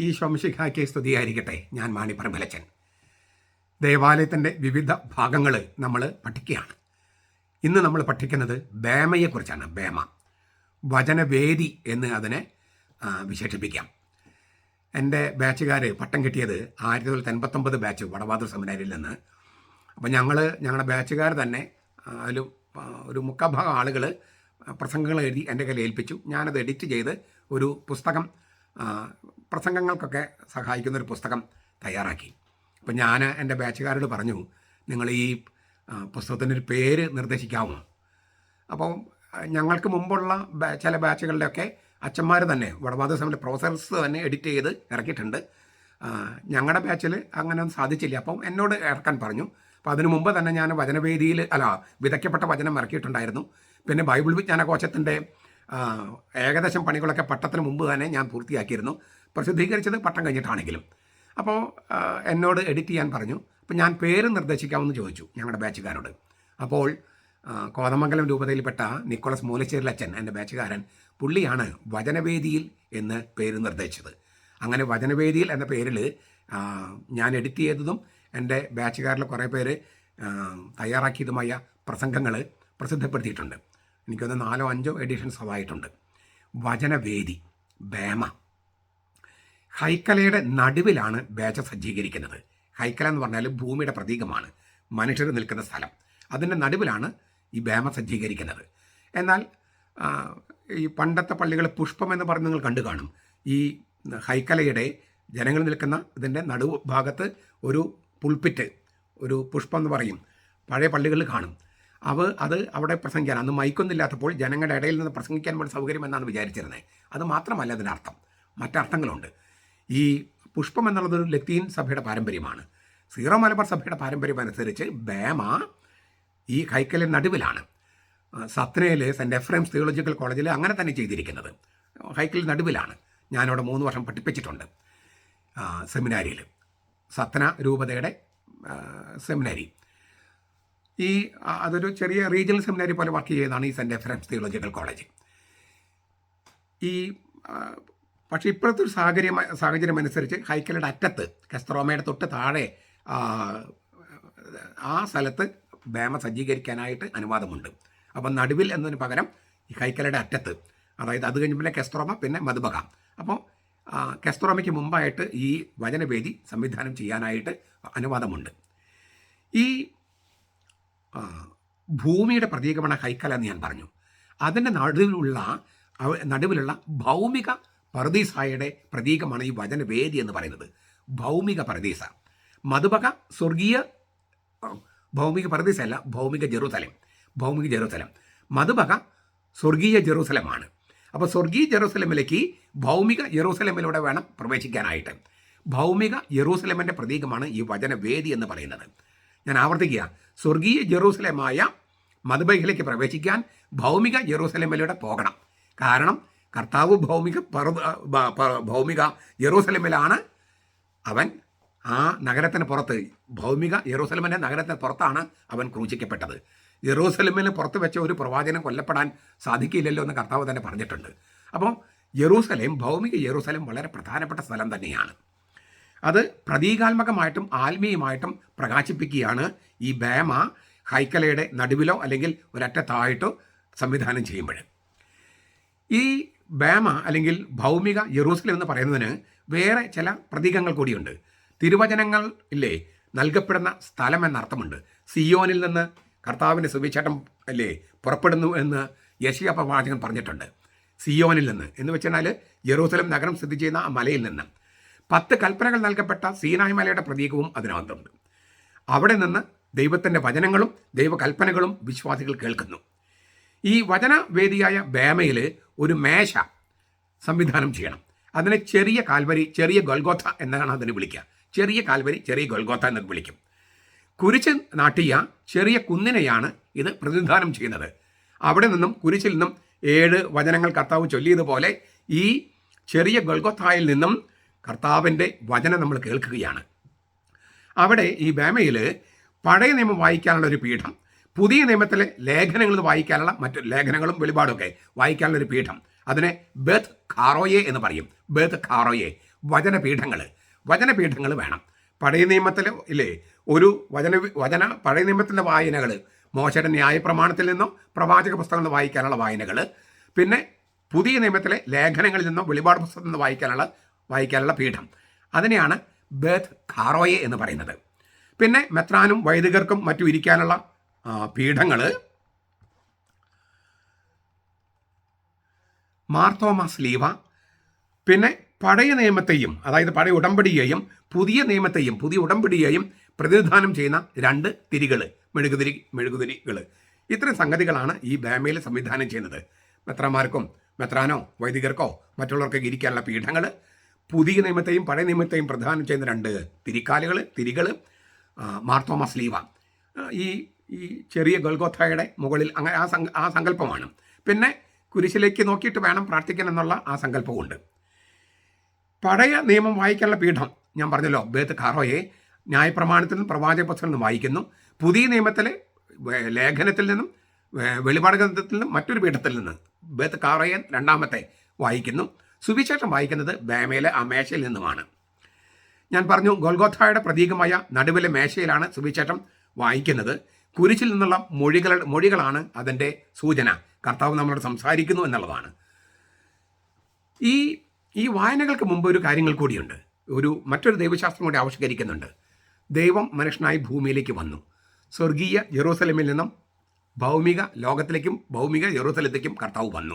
ഈ ശംശിഖായ്ക്ക് സ്തുതിയായിരിക്കട്ടെ. ഞാൻ മാണി പറമ്പലച്ചൻ. ദേവാലയത്തിന്റെ വിവിധ ഭാഗങ്ങൾ നമ്മൾ പഠിക്കുകയാണ്. ഇന്ന് നമ്മൾ പഠിക്കുന്നത് ബേമയെക്കുറിച്ചാണ് ബേമ. വചനവേദി എന്ന് അതിനെ വിശേഷിപ്പിക്കാം. എന്റെ ബാച്ചുകാർ പട്ടം കിട്ടിയത് ആയിരത്തി തൊള്ളായിരത്തി എൺപത്തൊമ്പത് ബാച്ച് വടവാതൂർ സെമിനാരിൽ നിന്ന്. അപ്പോൾ ഞങ്ങൾ ഞങ്ങളുടെ ബാച്ചുകാർ തന്നെ അതിൽ ഒരു മുക്കാഭാഗം ആളുകൾ പ്രസംഗങ്ങൾ എഴുതി എന്റെ കയ്യിൽ ഏൽപ്പിച്ചു. ഞാനത് എഡിറ്റ് ചെയ്ത് ഒരു പുസ്തകം പ്രസംഗങ്ങൾക്കൊക്കെ സഹായിക്കുന്ന ഒരു പുസ്തകം തയ്യാറാക്കി. അപ്പം ഞാൻ എന്റെ ബാച്ചുകാരോട് പറഞ്ഞു നിങ്ങൾ ഈ പുസ്തകത്തിന്റെ ഒരു പേര് നിർദ്ദേശിക്കാമോ അപ്പോൾ ഞങ്ങൾക്ക് മുമ്പുള്ള ചില ബാച്ചുകളുടെയൊക്കെ അച്ഛന്മാർ തന്നെ വടവാദ സമയത്ത് പ്രൊഫസേഴ്സ് തന്നെ എഡിറ്റ് ചെയ്ത് ഇറക്കിയിട്ടുണ്ട്. ഞങ്ങളുടെ ബാച്ചിൽ അങ്ങനെ ഒന്നും സാധിച്ചില്ല. അപ്പം എന്നോട് ഇറക്കാൻ പറഞ്ഞു. അപ്പം അതിനു മുമ്പ് തന്നെ ഞാൻ വചനവേദിയിൽ അല്ല വിതയ്ക്കപ്പെട്ട വചനം ഇറക്കിയിട്ടുണ്ടായിരുന്നു. പിന്നെ ബൈബിൾ വിജ്ഞാന കോശത്തിന്റെ ഏകദേശം പണികളൊക്കെ പട്ടത്തിന് മുമ്പ് തന്നെ ഞാൻ പൂർത്തിയാക്കിയിരുന്നു. പ്രസിദ്ധീകരിച്ചത് പട്ടം കഴിഞ്ഞിട്ടാണെങ്കിലും. അപ്പോൾ എന്നോട് എഡിറ്റ് ചെയ്യാൻ പറഞ്ഞു. അപ്പോൾ ഞാൻ പേര് നിർദ്ദേശിക്കാമെന്ന് ചോദിച്ചു ഞങ്ങളുടെ ബാച്ചുകാരോട്. അപ്പോൾ കോതമംഗലം രൂപതയിൽപ്പെട്ട നിക്കോളസ് മൂലശ്ശേരിലച്ചൻ എന്റെ ബാച്ചുകാരൻ പുള്ളിയാണ് വചനവേദിയിൽ എന്ന് പേര് നിർദ്ദേശിച്ചത്. അങ്ങനെ വചനവേദിയിൽ എന്ന പേരിൽ ഞാൻ എഡിറ്റ് ചെയ്തതും എന്റെ ബാച്ചുകാരിൽ കുറേ പേര് തയ്യാറാക്കിയതുമായ പ്രസംഗങ്ങൾ പ്രസിദ്ധപ്പെടുത്തിയിട്ടുണ്ട്. എനിക്കൊന്ന് നാലോ അഞ്ചോ എഡിഷൻസ് അതായിട്ടുണ്ട് വചനവേദി ബേമ ഹൈക്കലയുടെ നടുവിലാണ് ബേച്ച സജ്ജീകരിക്കുന്നത്. ഹൈക്കല എന്ന് പറഞ്ഞാൽ ഭൂമിയുടെ പ്രതീകമാണ്. മനുഷ്യർ നിൽക്കുന്ന സ്ഥലം. അതിന്റെ നടുവിലാണ് ഈ ബേമ സജ്ജീകരിക്കുന്നത്. എന്നാൽ ഈ പണ്ടത്തെ പള്ളികൾ പുഷ്പം എന്ന് പറഞ്ഞ് നിങ്ങൾ കണ്ടു കാണും. ഈ ഹൈക്കലയുടെ ജനങ്ങൾ നിൽക്കുന്ന ഇതിന്റെ നടുവ് ഭാഗത്ത് ഒരു പുൾപ്പിറ്റ് ഒരു പുഷ്പം എന്ന് പറയും. പഴയ പള്ളികളിൽ കാണും. അവ അത് അവിടെ പ്രസംഗിക്കാൻ. അന്ന് മൈക്കൊന്നില്ലാത്തപ്പോൾ ജനങ്ങളുടെ ഇടയിൽ നിന്ന് പ്രസംഗിക്കാൻ വേണ്ടി സൗകര്യം എന്നാണ് വിചാരിച്ചിരുന്നത് അത് മാത്രമല്ല അതിനർത്ഥം. മറ്റർത്ഥങ്ങളുണ്ട്. ഈ പുഷ്പം എന്നുള്ളത് ഒരു ലത്തീൻ സഭയുടെ പാരമ്പര്യമാണ്. സീറോ മലബാർ സഭയുടെ പാരമ്പര്യം അനുസരിച്ച് ബേമ ഈ ഹൈക്കലിന് നടുവിലാണ്. സത്നയിൽ സെന്റ് എഫ്രൈംസ് തിയോളജിക്കൽ കോളേജിൽ അങ്ങനെ തന്നെ ചെയ്തിരിക്കുന്നത്. ഹൈക്കലിന് നടുവിലാണ്. ഞാനവിടെ മൂന്ന് വർഷം പഠിപ്പിച്ചിട്ടുണ്ട്. സെമിനാരിയിൽ സത്ന രൂപതയുടെ സെമിനാരി. ഈ അതൊരു ചെറിയ റീജിയണൽ സെമിനാരി പോലെ വർക്ക് ചെയ്തതാണ് ഈ സെന്റ് എഫ്രൈംസ് തിയോളജിക്കൽ കോളേജ്. ഈ പക്ഷേ ഇപ്പോഴത്തെ ഒരു സാഹചര്യം സാഹചര്യം അനുസരിച്ച് ഹൈക്കലയുടെ അറ്റത്ത് കെസ്ത്രോമയുടെ തൊട്ട് താഴെ ആ, സ്ഥലത്ത് ബേമ സജ്ജീകരിക്കാനായിട്ട് അനുവാദമുണ്ട്. അപ്പം നടുവിൽ എന്നതിന് പകരം ഈ ഹൈക്കലയുടെ അറ്റത്ത് അതായത് അത് കഴിഞ്ഞ് പിന്നെ കെസ്ത്രോമ പിന്നെ മധുബക. അപ്പോൾ കെസ്ത്രോമയ്ക്ക് മുമ്പായിട്ട് ഈ വചനവേദി സംവിധാനം ചെയ്യാനായിട്ട് അനുവാദമുണ്ട്. ഈ ഭൂമിയുടെ പ്രതീകമാണ് ഹൈക്കല എന്ന് ഞാൻ പറഞ്ഞു. അതിന്റെ നടുവിലുള്ള നടുവിലുള്ള ഭൗമിക പർദീസായുടെ പ്രതീകമാണ് ഈ വചനവേദി എന്ന് പറയുന്നത്. ഭൗമിക പർദീസ. മധുപക സ്വർഗീയ ഭൗമിക പർദീസ അല്ല ഭൗമിക ജെറുസലം. ഭൗമിക ജെറുസലം. മധുപക സ്വർഗീയ ജെറുസലമാണ്. അപ്പോൾ സ്വർഗീയ ജെറൂസലമിലേക്ക് ഭൗമിക ജെറൂസലമിലൂടെ വേണം പ്രവേശിക്കാനായിട്ട്. ഭൗമിക ജെറൂസലമിന്റെ പ്രതീകമാണ് ഈ വചനവേദി എന്ന് പറയുന്നത്. ഞാൻ ആവർത്തിക്കുക. സ്വർഗീയ ജെറൂസലമായ മതബൈഹിലേക്ക് പ്രവേശിക്കാൻ ഭൗമിക ജെറൂസലമിലൂടെ പോകണം. കാരണം കർത്താവ് ഭൗമിക ഭൗമിക ജെറൂസലമിലാണ്. അവൻ ആ നഗരത്തിന് പുറത്ത് ഭൗമിക യെറൂസലമിന്റെ നഗരത്തിന് പുറത്താണ് അവൻ ക്രൂശിക്കപ്പെട്ടത്. യെറൂസലമിന് പുറത്ത് വെച്ച ഒരു പ്രവാചനം കൊല്ലപ്പെടാൻ സാധിക്കില്ലല്ലോ എന്ന് കർത്താവ് തന്നെ പറഞ്ഞിട്ടുണ്ട്. അപ്പോൾ യെറൂസലേം ഭൗമിക ജെറൂസലേം വളരെ പ്രധാനപ്പെട്ട സ്ഥലം തന്നെയാണ്. അത് പ്രതീകാത്മകമായിട്ടും ആത്മീയമായിട്ടും പ്രകാശിപ്പിക്കുകയാണ് ഈ ബേമ ഹൈക്കലയുടെ നടുവിലോ അല്ലെങ്കിൽ ഒരറ്റത്തായിട്ടോ സംവിധാനം ചെയ്യുമ്പോൾ. ഈ ബേമ അല്ലെങ്കിൽ ഭൗമിക യറൂസലം എന്ന് പറയുന്നതിന് വേറെ ചില പ്രതീകങ്ങൾ കൂടിയുണ്ട്. തിരുവചനങ്ങൾ ഇല്ലേ? നൽകപ്പെടുന്ന സ്ഥലം എന്നർത്ഥമുണ്ട്. സിയോനിൽ നിന്ന് കർത്താവിന്റെ സുവിശേഷം അല്ലേ പുറപ്പെടുന്നു എന്ന് യശിയ പ്രവാചകൻ പറഞ്ഞിട്ടുണ്ട്. സിയോനിൽ നിന്ന്. എന്ന് വെച്ചാൽ ജെറൂസലം നഗരം സ്ഥിതി ചെയ്യുന്ന ആ മലയിൽ നിന്ന്. പത്ത് കൽപ്പനകൾ നൽകപ്പെട്ട സീനായ് മലയുടെ പ്രതീകവും അതിനകത്തുണ്ട്. അവിടെ നിന്ന് ദൈവത്തിന്റെ വചനങ്ങളും ദൈവകൽപ്പനകളും വിശ്വാസികൾ കേൾക്കുന്നു. ഈ വചനവേദിയായ ബേമയിൽ ഒരു മേശ സംവിധാനം ചെയ്യണം. അതിനെ ചെറിയ കാൽവരി ചെറിയ ഗൊൽഗോത്ത എന്നാണ് അതിന് വിളിക്കുക. ചെറിയ കാൽവരി ചെറിയ ഗൊൽഗോത്ത എന്നൊക്കെ വിളിക്കും. കുരിശ് നാട്ടിയ ചെറിയ കുന്നിനെയാണ് ഇത് പ്രതിനിധാനം ചെയ്യുന്നത്. അവിടെ നിന്നും കുരിശിൽ നിന്നും ഏഴ് വചനങ്ങൾ കർത്താവ് ചൊല്ലിയതുപോലെ ഈ ചെറിയ ഗൊൽഗോത്തായിൽ നിന്നും കർത്താവിന്റെ വചനം നമ്മൾ കേൾക്കുകയാണ്. അവിടെ ഈ ബേമയിൽ പഴയ നിയമം വായിക്കാനുള്ള ഒരു പീഠം പുതിയ നിയമത്തിലെ ലേഖനങ്ങൾ വായിക്കാനുള്ള മറ്റു ലേഖനങ്ങളും വെളിപാടുമൊക്കെ വായിക്കാനുള്ള ഒരു പീഠം. അതിനെ ബത്ത് ഖാറോയെ എന്ന് പറയും. ബത്ത് ഖാറോയെ വചനപീഠങ്ങൾ വചനപീഠങ്ങൾ വേണം. പഴയ നിയമത്തിൽ ഇല്ലേ ഒരു വചന വചന പഴയ നിയമത്തിന്റെ വായനകൾ മോശയുടെ ന്യായപ്രമാണത്തിൽ നിന്നോ പ്രവാചക പുസ്തകങ്ങൾ വായിക്കാനുള്ള വായനകൾ പിന്നെ പുതിയ നിയമത്തിലെ ലേഖനങ്ങളിൽ നിന്നോ വെളിപാട് പുസ്തകത്തിൽ നിന്ന് വായിക്കാനുള്ള വായിക്കാനുള്ള പീഠം. അതിനെയാണ് ബേത്ത് ഖാറോയെ എന്ന് പറയുന്നത്. പിന്നെ മെത്രാനും വൈദികർക്കും മറ്റും ഇരിക്കാനുള്ള പീഠങ്ങൾ മാർത്തോമാസ് ലീവ. പിന്നെ പഴയ നിയമത്തെയും അതായത് പഴയ ഉടമ്പടിയെയും പുതിയ നിയമത്തെയും പുതിയ ഉടമ്പടിയെയും പ്രതിനിധാനം ചെയ്യുന്ന രണ്ട് തിരികൾ മെഴുകുതിരി മെഴുകുതിരികൾ ഇത്തരം സംഗതികളാണ് ഈ ബാമയിൽ സംവിധാനം ചെയ്യുന്നത്. മെത്രമാർക്കും മെത്രാനോ വൈദികർക്കോ മറ്റുള്ളവർക്ക് ഇരിക്കാനുള്ള പീഠങ്ങൾ പുതിയ നിയമത്തെയും പഴയ നിയമത്തെയും പ്രധാനം ചെയ്യുന്ന രണ്ട് തിരിക്കാലുകൾ തിരികൾ മാർത്തോമസ് ലീവ. ഈ ഈ ചെറിയ ഗൽഗോത്തയുടെ മുകളിൽ അങ്ങനെ ആ സങ്ക ആ സങ്കല്പമാണ്. പിന്നെ കുരിശിലേക്ക് നോക്കിയിട്ട് വേണം പ്രാർത്ഥിക്കാൻ എന്നുള്ള ആ സങ്കല്പമുണ്ട് പഴയ നിയമം വായിക്കാനുള്ള പീഠം ഞാൻ പറഞ്ഞല്ലോ ബേത്ത് കാറോയെ ന്യായപ്രമാണത്തിൽ നിന്നും പ്രവാചക പുസ്തകത്തിൽ നിന്നും വായിക്കുന്നു. പുതിയ നിയമത്തിലെ ലേഖനത്തിൽ നിന്നും വെളിപാട് ഗ്രന്ഥത്തിൽ നിന്നും മറ്റൊരു പീഠത്തിൽ നിന്ന് ബേത്ത് കാറോയെ രണ്ടാമത്തെ വായിക്കുന്നു. സുവിശേഷം വായിക്കുന്നത് ബേമയിലെ ആ മേശയിൽ നിന്നുമാണ്. ഞാൻ പറഞ്ഞു ഗോൽഗോഥായുടെ പ്രതീകമായ നടുവിലെ മേശയിലാണ് സുവിശേഷം വായിക്കുന്നത്. കുരിശിൽ നിന്നുള്ള മൊഴികൾ മൊഴികളാണ് അതിന്റെ സൂചന. കർത്താവ് നമ്മളോട് സംസാരിക്കുന്നു എന്നുള്ളതാണ്. ഈ ഈ വായനകൾക്ക് മുമ്പ് ഒരു കാര്യങ്ങൾ കൂടിയുണ്ട്. ഒരു മറ്റൊരു ദൈവശാസ്ത്രം കൂടി ആവിഷ്കരിക്കുന്നുണ്ട്. ദൈവം മനുഷ്യനായി ഭൂമിയിലേക്ക് വന്നു. സ്വർഗീയ ജെറൂസലമിൽ നിന്നും ഭൗമിക ലോകത്തിലേക്കും ഭൗമിക ജെറൂസലത്തേക്കും കർത്താവ് വന്നു.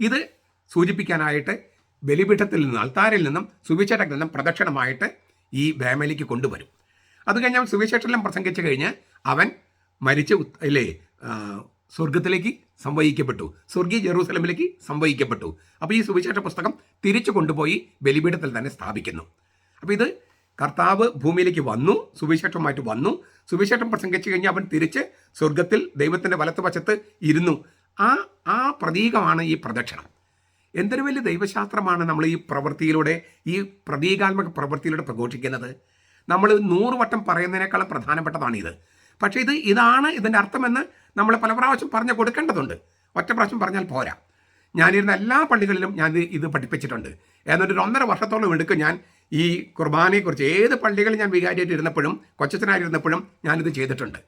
ഇത് സൂചിപ്പിക്കാനായിട്ട് ബലിപീഠത്തിൽ നിന്ന് അൾത്താരിൽ നിന്നും സുവിശേഷത്തിൽ നിന്നും പ്രദക്ഷിണമായിട്ട് ഈ വേമലിക്ക് കൊണ്ടുവരും. അത് കഴിഞ്ഞ് അവൻ സുവിശേഷമെല്ലാം പ്രസംഗിച്ചു കഴിഞ്ഞ് അവൻ മരിച്ച് അല്ലേ സ്വർഗത്തിലേക്ക് സംവഹിക്കപ്പെട്ടു. സ്വർഗീയ ജെറൂസലമിലേക്ക് സംവഹിക്കപ്പെട്ടു. അപ്പോൾ ഈ സുവിശേഷ പുസ്തകം തിരിച്ചു കൊണ്ടുപോയി ബലിപീഠത്തിൽ തന്നെ സ്ഥാപിക്കുന്നു. അപ്പോൾ ഇത് കർത്താവ് ഭൂമിയിലേക്ക് വന്നു സുവിശേഷമായിട്ട് വന്നു. സുവിശേഷം പ്രസംഗിച്ചു കഴിഞ്ഞാൽ അവൻ തിരിച്ച് സ്വർഗത്തിൽ ദൈവത്തിന്റെ വലത്തുവശത്ത് ഇരുന്നു. ആ ആ പ്രതീകമാണ് ഈ പ്രദക്ഷിണം. എന്തൊരു വലിയ ദൈവശാസ്ത്രമാണ് നമ്മൾ ഈ പ്രവൃത്തിയിലൂടെ ഈ പ്രതീകാത്മക പ്രവൃത്തിയിലൂടെ പ്രഘോഷിക്കുന്നത്? നമ്മൾ നൂറ് വട്ടം പറയുന്നതിനേക്കാളും ഇത് പക്ഷേ ഇത് ഇതാണ് ഇതിന്റെ അർത്ഥമെന്ന് നമ്മൾ പല പ്രാവശ്യം പറഞ്ഞു കൊടുക്കേണ്ടതുണ്ട്. ഒറ്റ പ്രാവശ്യം പറഞ്ഞാൽ പോരാ. ഞാനിരുന്ന എല്ലാ പള്ളികളിലും ഞാൻ ഇത് പഠിപ്പിച്ചിട്ടുണ്ട്. എന്നിട്ട് ഒരു ഒന്നര വർഷത്തോളം എടുക്കും ഞാൻ ഈ കുർബാനയെക്കുറിച്ച്. ഏത് പള്ളികളിൽ ഞാൻ വികാരിയായിട്ട് ഇരുന്നപ്പോഴും കൊച്ചനായിരുന്നപ്പോഴും ഞാനിത് ചെയ്തിട്ടുണ്ട്.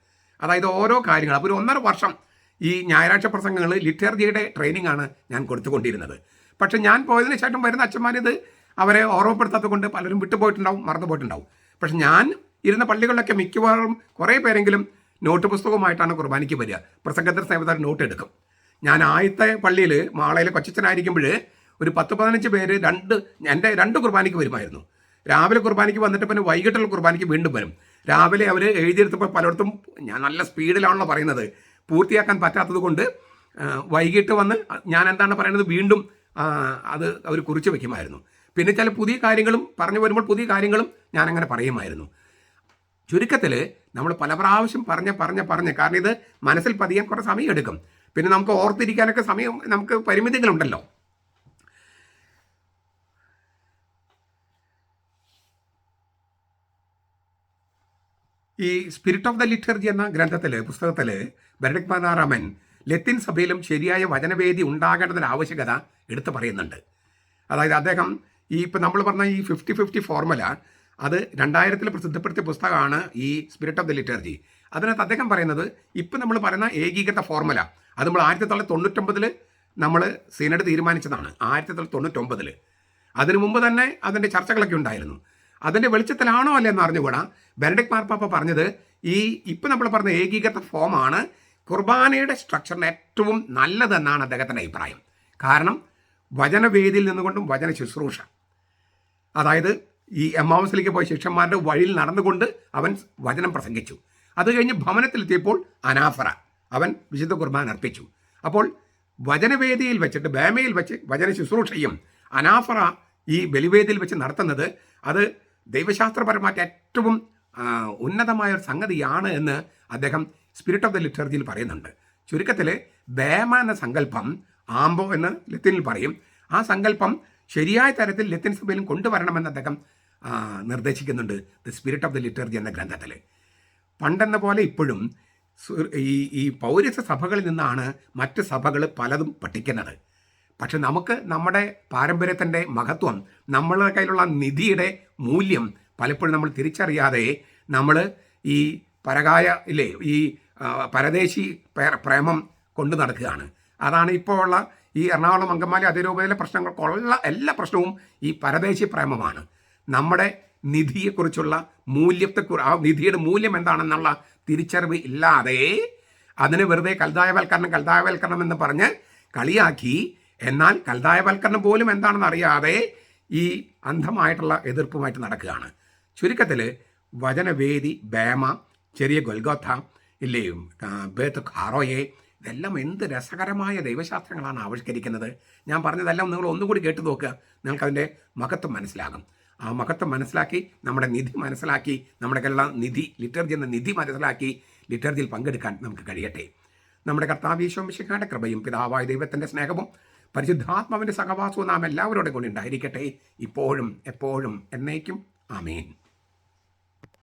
അതായത് ഓരോ കാര്യങ്ങൾ അപ്പോൾ ഒരു ഒന്നര വർഷം ഈ ഞായറാഴ്ച പ്രസംഗങ്ങൾ ലിറ്റർജിയുടെ ട്രെയിനിങ് ആണ് ഞാൻ കൊടുത്തുകൊണ്ടിരുന്നത്. പക്ഷേ ഞാൻ പോയതിന് ശേഷം വരുന്ന അച്ഛന്മാരിത് അവരെ ഓർമ്മപ്പെടുത്താത്തത് കൊണ്ട് പലരും വിട്ടുപോയിട്ടുണ്ടാവും മറന്നു പോയിട്ടുണ്ടാവും പക്ഷെ ഞാൻ ഇരുന്ന പള്ളികളിലൊക്കെ മിക്കവാറും കുറേ പേരെങ്കിലും നോട്ട് പുസ്തകവുമായിട്ടാണ് കുർബാനയ്ക്ക് വരിക. പ്രസംഗത്തിന് സേവതാർ നോട്ട് എടുക്കും. ഞാൻ ആദ്യത്തെ പള്ളിയിൽ മാളയിലെ കൊച്ചനായിരിക്കുമ്പോൾ ഒരു പത്ത് പതിനഞ്ച് പേര് രണ്ട് എന്റെ രണ്ട് കുർബാനയ്ക്ക് വരുമായിരുന്നു. രാവിലെ കുർബാനയ്ക്ക് വന്നിട്ട് പിന്നെ വൈകിട്ടുള്ള കുർബാനയ്ക്ക് വീണ്ടും വരും. രാവിലെ അവർ എഴുതിയെടുത്തപ്പോൾ പലയിടത്തും ഞാൻ നല്ല സ്പീഡിലാണല്ലോ പറയുന്നത്. പൂർത്തിയാക്കാൻ പറ്റാത്തത് കൊണ്ട് വൈകിട്ട് വന്ന് ഞാൻ എന്താണ് പറയുന്നത്? വീണ്ടും അത് അവർ കുറിച്ച് വയ്ക്കുമായിരുന്നു പിന്നെ ചില പുതിയ കാര്യങ്ങളും പറഞ്ഞു വരുമ്പോൾ പുതിയ കാര്യങ്ങളും ഞാനങ്ങനെ പറയുമായിരുന്നു. ചുരുക്കത്തിൽ നമ്മൾ പല പ്രാവശ്യം പറഞ്ഞ പറഞ്ഞ പറഞ്ഞ് കാരണം ഇത് മനസ്സിൽ പതിയാൻ കുറേ സമയം എടുക്കും പിന്നെ നമുക്ക് ഓർത്തിരിക്കാനൊക്കെ സമയം നമുക്ക് പരിമിതികളുണ്ടല്ലോ. ഈ സ്പിരിറ്റ് ഓഫ് ദ ലിറ്റർജി എന്ന ഗ്രന്ഥത്തിൽ പുസ്തകത്തിൽ ബെനഡിക് പതിനാറാമൻ ലത്തിൻ സഭയിലും ശരിയായ വചനവേദി ഉണ്ടാകേണ്ടതിന്റെ ആവശ്യകത എടുത്തു പറയുന്നുണ്ട്. അതായത് അദ്ദേഹം ഈ ഇപ്പം നമ്മൾ പറഞ്ഞ ഈ ഫിഫ്റ്റി ഫിഫ്റ്റി ഫോർമുല അത് രണ്ടായിരത്തിൽ പ്രസിദ്ധപ്പെടുത്തിയ പുസ്തകമാണ് ഈ സ്പിരിറ്റ് ഓഫ് ദ ലിറ്റർജി അതിനകത്ത് അദ്ദേഹം പറയുന്നത് ഇപ്പം നമ്മൾ പറയുന്ന ഏകീകൃത ഫോർമുല അത് നമ്മൾ ആയിരത്തി തൊള്ളായിരത്തി തൊണ്ണൂറ്റൊമ്പതിൽ നമ്മൾ സീനഡ് തീരുമാനിച്ചതാണ്. ആയിരത്തി തൊള്ളായിരത്തി തൊണ്ണൂറ്റൊമ്പതിൽ അതിനു മുമ്പ് തന്നെ അതിന്റെ ചർച്ചകളൊക്കെ ഉണ്ടായിരുന്നു. അതിന്റെ വെളിച്ചത്തിലാണോ അല്ലേ എന്ന് അറിഞ്ഞുകൂടാ. ബെനഡിക് മാർപ്പാപ്പ പറഞ്ഞത് ഈ ഇപ്പം നമ്മൾ പറഞ്ഞ ഏകീകൃത ഫോമാണ് കുർബാനയുടെ സ്ട്രക്ചറിന് ഏറ്റവും നല്ലതെന്നാണ് അദ്ദേഹത്തിന്റെ അഭിപ്രായം. കാരണം വചനവേദിയിൽ നിന്നുകൊണ്ടും വചന ശുശ്രൂഷ. അതായത് ഈ എമ്മാവസിലേക്ക് പോയ ശിഷ്യന്മാരുടെ വഴിയിൽ നടന്നുകൊണ്ട് അവൻ വചനം പ്രസംഗിച്ചു. അത് കഴിഞ്ഞ് ഭവനത്തിലെത്തിയപ്പോൾ അനാഫറ അവൻ വിശുദ്ധ കുർബാന അർപ്പിച്ചു. അപ്പോൾ വചനവേദിയിൽ വെച്ചിട്ട് ബേമയിൽ വെച്ച് വചന ശുശ്രൂഷയും അനാഫറ ഈ ബലിവേദിയിൽ വെച്ച് നടത്തുന്നത് അത് ദൈവശാസ്ത്രപരമായിട്ട് ഏറ്റവും ഉന്നതമായ ഒരു സംഗതിയാണ് എന്ന് അദ്ദേഹം സ്പിരിറ്റ് ഓഫ് ദ ലിറ്റർജിയിൽ പറയുന്നുണ്ട്. ചുരുക്കത്തിൽ ബേമ എന്ന സങ്കല്പം ആംബോ എന്ന് ലത്തിനിൽ പറയും. ആ സങ്കല്പം ശരിയായ തരത്തിൽ ലത്തിൻ സഭയിലും കൊണ്ടുവരണമെന്ന് അദ്ദേഹം നിർദ്ദേശിക്കുന്നുണ്ട്. The spirit of the liturgy എന്ന ഗ്രന്ഥത്തിൽ പണ്ടെന്ന പോലെ ഇപ്പോഴും ഈ ഈ പൗരസ്യ സഭകളിൽ നിന്നാണ് മറ്റ് സഭകൾ പലതും പഠിക്കുന്നത്. പക്ഷെ നമുക്ക് നമ്മുടെ പാരമ്പര്യത്തിന്റെ മഹത്വം നമ്മളുടെ കയ്യിലുള്ള നിധിയുടെ മൂല്യം പലപ്പോഴും നമ്മൾ തിരിച്ചറിയാതെ നമ്മൾ ഈ പരകായ ഇല്ലേ ഈ പരദേശി പ്രേമം കൊണ്ടു നടക്കുകയാണ്. അതാണ് ഇപ്പോൾ ഉള്ള ഈ എറണാകുളം അങ്കമാലി അതിരൂപതയിലെ പ്രശ്നങ്ങൾക്കുള്ള എല്ലാ പ്രശ്നവും ഈ പരദേശി പ്രേമമാണ്. നമ്മുടെ നിധിയെക്കുറിച്ചുള്ള മൂല്യത്തെ ആ നിധിയുടെ മൂല്യം എന്താണെന്നുള്ള തിരിച്ചറിവ് ഇല്ലാതെ അതിന് വെറുതെ കൽതായവൽക്കരണം കൽതായവൽക്കരണം എന്ന് പറഞ്ഞ് കളിയാക്കി. എന്നാൽ കൽതായവൽക്കരണം പോലും എന്താണെന്ന് അറിയാതെ ഈ അന്ധമായിട്ടുള്ള എതിർപ്പുമായിട്ട് നടക്കുകയാണ്. ചുരുക്കത്തിൽ വചനവേദി ബേമ ചെറിയ ഗൊൽഗോത്ത ഇല്ലേ ബേത്ത് ഖാറോയെ ഇതെല്ലാം എന്ത് രസകരമായ ദൈവശാസ്ത്രങ്ങളാണ് ആവിഷ്കരിക്കുന്നത്? ഞാൻ പറഞ്ഞതെല്ലാം നിങ്ങൾ ഒന്നുകൂടി കേട്ട് നോക്കുക. നിങ്ങൾക്കതിന്റെ മഹത്വം മനസ്സിലാകും. ആ മഹത്വം മനസ്സിലാക്കി നമ്മുടെ നിധി മനസ്സിലാക്കി നമ്മുടെ കയ്യിലുള്ള നിധി ലിറ്റർജി എന്ന നിധി മനസ്സിലാക്കി ലിറ്റർജിയിൽ പങ്കെടുക്കാൻ നമുക്ക് കഴിയട്ടെ. നമ്മുടെ കർത്താവീശ്വംശിക്കാരുടെ കൃപയും പിതാവായ ദൈവത്തിന്റെ സ്നേഹവും പരിശുദ്ധാത്മാവിന്റെ സഹവാസവും നാം എല്ലാവരോടും കൂടി ഉണ്ടായിരിക്കട്ടെ. ഇപ്പോഴും എപ്പോഴും എന്നേക്കും. ആമേൻ.